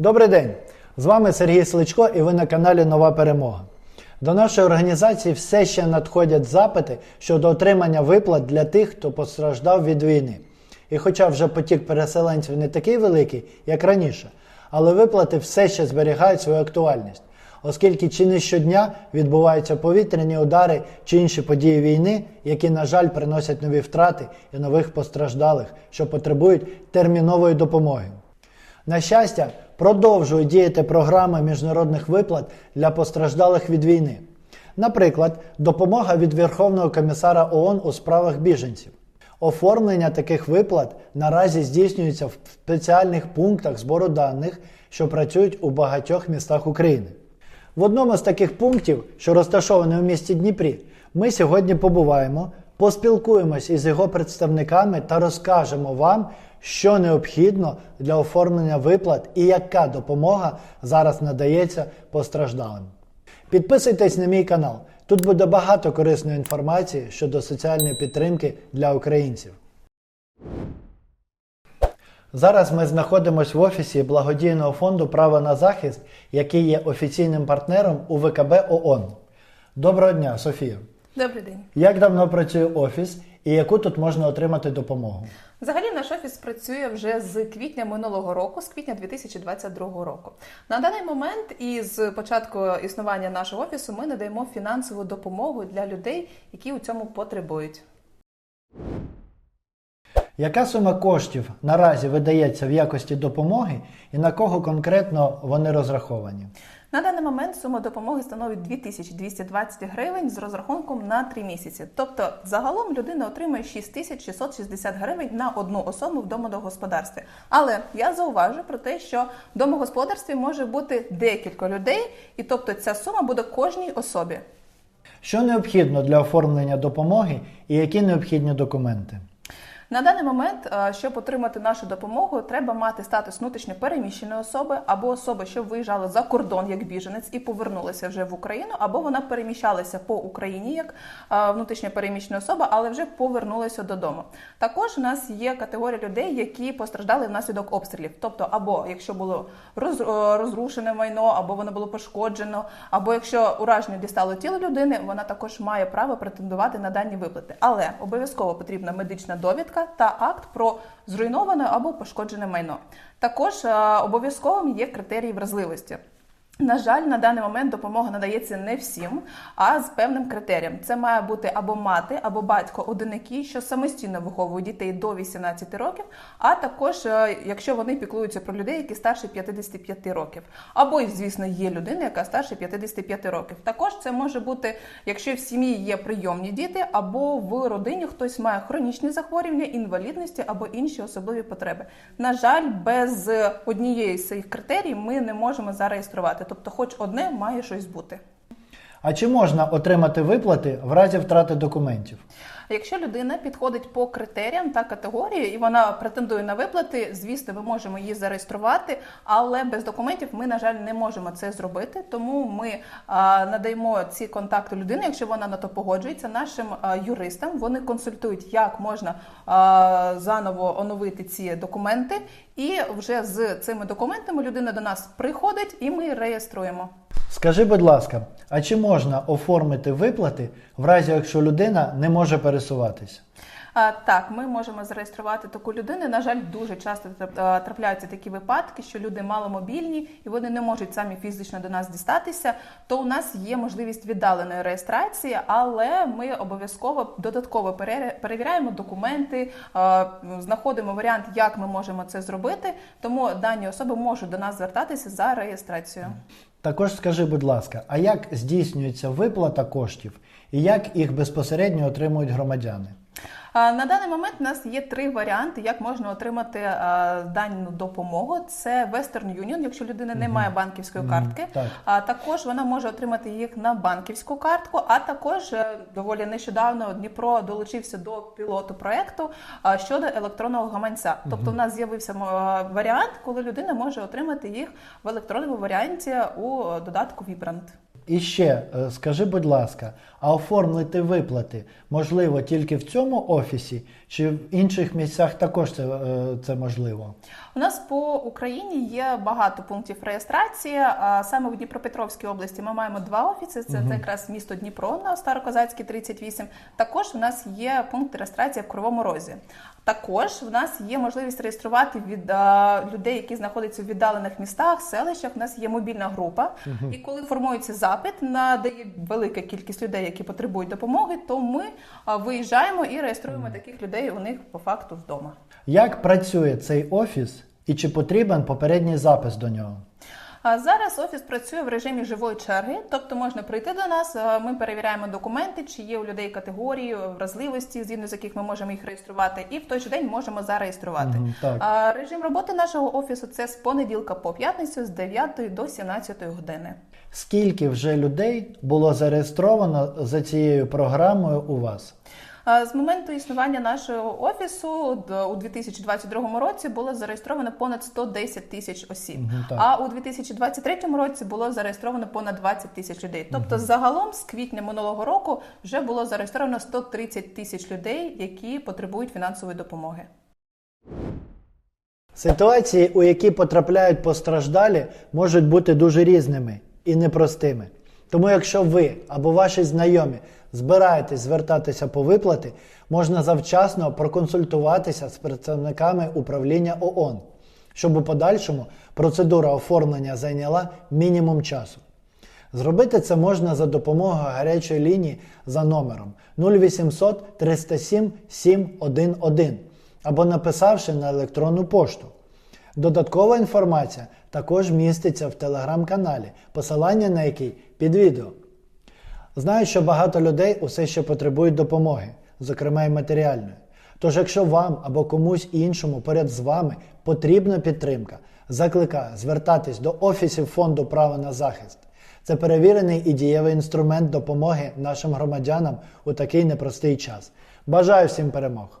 Добрий день! З вами Сергій Сличко і ви на каналі Нова Перемога. До нашої організації все ще надходять запити щодо отримання виплат для тих, хто постраждав від війни. І хоча вже потік переселенців не такий великий, як раніше, але виплати все ще зберігають свою актуальність, оскільки чи не щодня відбуваються повітряні удари чи інші події війни, які, на жаль, приносять нові втрати і нових постраждалих, що потребують термінової допомоги. На щастя, продовжують діяти програми міжнародних виплат для постраждалих від війни. Наприклад, допомога від Верховного комісара ООН у справах біженців. Оформлення таких виплат наразі здійснюється в спеціальних пунктах збору даних, що працюють у багатьох містах України. В одному з таких пунктів, що розташований у місті Дніпрі, ми сьогодні побуваємо, поспілкуємось із його представниками та розкажемо вам, що необхідно для оформлення виплат і яка допомога зараз надається постраждалим. Підписуйтесь на мій канал. Тут буде багато корисної інформації щодо соціальної підтримки для українців. Зараз ми знаходимося в офісі благодійного фонду Право на захист, який є офіційним партнером УВКБ ООН. Доброго дня, Софія. Добрий день. Як давно працює офіс і яку тут можна отримати допомогу? Взагалі наш офіс працює вже з квітня минулого року, з квітня 2022 року. На даний момент і з початку існування нашого офісу ми надаємо фінансову допомогу для людей, які у цьому потребують. Яка сума коштів наразі видається в якості допомоги і на кого конкретно вони розраховані? На даний момент сума допомоги становить 2220 гривень з розрахунком на 3 місяці. Тобто, загалом людина отримує 6660 гривень на одну особу в домогосподарстві. Але я зауважу про те, що в домогосподарстві може бути декілька людей, і тобто ця сума буде кожній особі. Що необхідно для оформлення допомоги і які необхідні документи? На даний момент, е, щоб отримати нашу допомогу, треба мати статус внутрішньо переміщеної особи або особи, що виїжджала за кордон як біженець і повернулася вже в Україну, або вона переміщалася по Україні як е, внутрішньо переміщена особа, але вже повернулася додому. Також у нас є категорія людей, які постраждали внаслідок обстрілів, тобто або якщо було е, розрушене майно, або воно було пошкоджено, або якщо ураження дістало тіло людини, вона також має право претендувати на дані виплати. Але обов'язково потрібна медична довідка та акт про зруйноване або пошкоджене майно. Також е, обов'язковим є критерії вразливості. На жаль, на даний момент допомога надається не всім, а з певним критерієм. Це має бути або мати, або батько одинаки, що самостійно виховують дітей до 18 років, а також е, якщо вони піклуються про людей, які старше 55 років. Або, звісно, є людина, яка старше 55 років. Також це може бути, якщо в сім'ї є прийомні діти, або в родині хтось має хронічні захворювання, інвалідності або інші особливі потреби. На жаль, без однієї з цих критерій ми не можемо зареєструвати. Тобто, хоч одне має щось бути. А чи можна отримати виплати в разі втрати документів? Якщо людина підходить по критеріям та категорії і вона претендує на виплати, звісно, ми можемо її зареєструвати, але без документів ми, на жаль, не можемо це зробити. Тому ми надаємо ці контакти людини, якщо вона на то погоджується, нашим юристам. Вони консультують, як можна заново оновити ці документи, і вже з цими документами людина до нас приходить, і ми реєструємо. Скажи, будь ласка, а чи можна оформити виплати в разі, якщо людина не може пересуватись? А, Так, ми можемо зареєструвати таку людину. На жаль, дуже часто трапляються такі випадки, що люди маломобільні і вони не можуть самі фізично до нас дістатися. То у нас є можливість віддаленої реєстрації, але ми обов'язково додатково перевіряємо документи, знаходимо варіант, як ми можемо це зробити. Тому дані особи можуть до нас звертатися за реєстрацією. Також скажи, будь ласка, а як здійснюється виплата коштів і як їх безпосередньо отримують громадяни? На даний момент у нас є три варіанти, як можна отримати дану допомогу. Це Western Union, якщо людина не має банківської картки. А також вона може отримати їх на банківську картку. А також е, доволі нещодавно Дніпро долучився до пілоту проекту щодо електронного гаманця. Тобто, у нас з'явився варіант, коли людина може отримати їх в електронному варіанті у додатку Vibrant. І ще е, скажи, будь ласка, а оформити виплати можливо тільки в цьому офісі, Чи в інших місцях також це, е, це можливо? У нас по Україні є багато пунктів реєстрації. Саме в Дніпропетровській області ми маємо два офіси. Це, це якраз місто Дніпро на Старокозацькій 38. Також у нас є пункт реєстрації в Кривому Розі. Також в нас є можливість реєструвати від а, людей, які знаходяться в віддалених містах, селищах. У нас є мобільна група. І коли формується запит, на де велика кількість людей, які потребують допомоги, то ми а, виїжджаємо і реєструємо таких людей у них по факту вдома. Як працює цей офіс і чи потрібен попередній запис до нього? А зараз офіс працює в режимі живої черги, тобто можна прийти до нас. Ми перевіряємо документи, чи є у людей категорії вразливості, згідно з яких ми можемо їх реєструвати, і в той же день можемо зареєструвати. Мгм, так. А режим роботи нашого офісу це з понеділка по п'ятницю з 9 до 17 години. Скільки вже людей було зареєстровано за цією програмою у вас? З моменту існування нашого офісу у 2022 році було зареєстровано понад 110 тисяч осіб. Так. А у 2023 році було зареєстровано понад 20 тисяч людей. Тобто, загалом з квітня минулого року вже було зареєстровано 130 тисяч людей, які потребують фінансової допомоги. Ситуації, у які потрапляють постраждалі, можуть бути дуже різними і непростими. Тому, якщо ви або ваші знайомі збираєтесь звертатися по виплати, можна завчасно проконсультуватися з представниками управління ООН, щоб у подальшому процедура оформлення зайняла мінімум часу. Зробити це можна за допомогою гарячої лінії за номером 0800 307 711 або написавши на електронну пошту. Додаткова інформація також міститься в телеграм-каналі, посилання на який під відео. Знаю, що багато людей усе ще потребують допомоги, зокрема і матеріальної. Тож, якщо вам або комусь іншому поряд з вами потрібна підтримка, закликаю звертатись до офісів фонду права на захист. Це перевірений і дієвий інструмент допомоги нашим громадянам у такий непростий час. Бажаю всім перемог!